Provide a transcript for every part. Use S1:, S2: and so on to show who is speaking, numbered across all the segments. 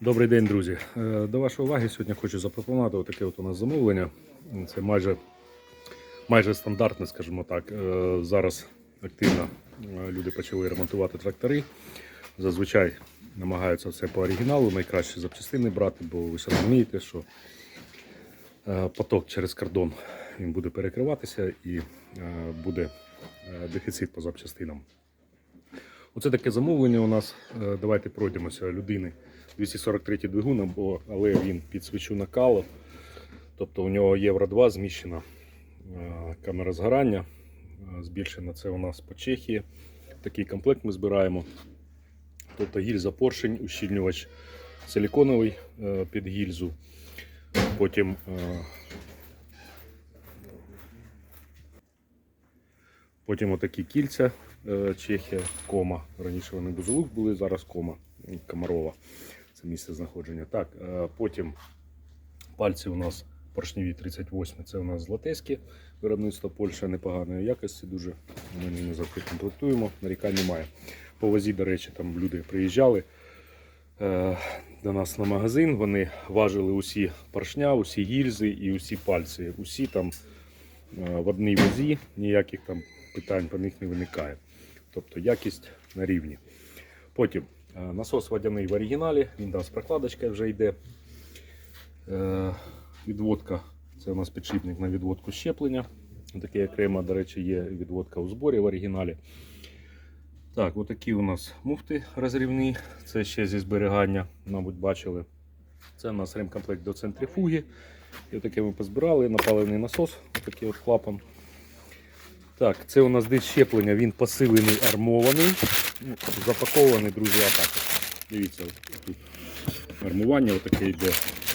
S1: Добрий день, друзі. Е, До вашої уваги сьогодні хочу запропонувати таке от у нас замовлення. Це майже, майже стандартне, скажімо так. Е, Зараз активно е, люди почали ремонтувати трактори. Зазвичай намагаються все по оригіналу, найкращі запчастини брати, бо ви ж розумієте, що поток через кордон він буде перекриватися і буде дефіцит по запчастинам. Оце таке замовлення у нас. Е, Давайте пройдемося людини. 243 двигун, але він під свічу накалу. Тобто у нього Євро 2 зміщена е, камера згорання. Е, Збільшена це у нас по Чехії. Такий комплект ми збираємо. Тобто гільза поршень, ущільнювач силіконовий під гільзу. Потім Потім отакі кільця е, Чехія, кома. Раніше вони Бузулук були, зараз кома Комарова. Це місце знаходження. Так, е, потім пальці у нас поршневі 38, це у нас златеські виробництво Польща непоганої якості. Дуже ми ними завжди комплектуємо. Нарікань немає. По вазі, до речі, там люди приїжджали е, до нас на магазин. Вони важили усі поршня, усі гільзи і усі пальці. Усі там е, в одній вазі, ніяких там питань по них не виникає. Тобто якість на рівні. Потім е, насос водяний в оригіналі, він там з прокладочкою вже йде. Е, Відводка, це у нас підшипник на відводку щеплення. Таке окремо, до речі, є відводка у зборі в оригіналі. Так, отакі у нас муфти розрівні. Це ще зі зберігання, мабуть, бачили. Це у нас ремкомплект до центрифуги. І таке ми позбирали, напалений насос, такий от клапан. Так, це у нас десь щеплення, він посилений, армований. Ну, запакований, друзі, атаки. Дивіться, от тут армування отаке йде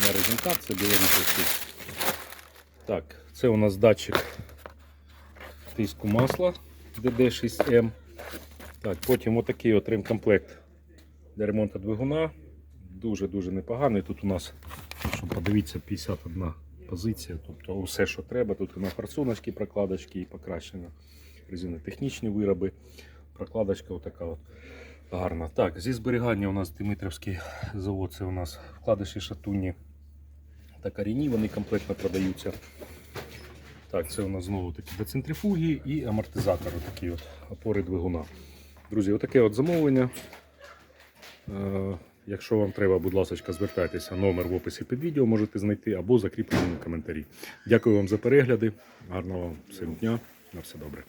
S1: на резинках, це білорусовський. Так, це у нас датчик тиску масла DD6M. Так, потім отакий от ремкомплект для ремонту двигуна. Дуже-дуже непоганий. Тут у нас, щоб подивіться, 51 позиція. Тобто все, що треба. Тут на форсуночки, прокладочки і покращення резини. Технічні вироби. Прокладочка отака от гарна. Так, зі зберігання у нас Дмитрівський завод. Це у нас вкладиші шатунні та корінні, вони комплектно продаються. Так, це у нас знову такі децентрифуги і амортизатори, такі от опори двигуна. Друзі, отаке от замовлення. Якщо вам треба, будь ласка, звертайтеся. Номер в описі під відео можете знайти або закріплений в коментарі. Дякую вам за перегляди. Гарного всім дня. На все добре.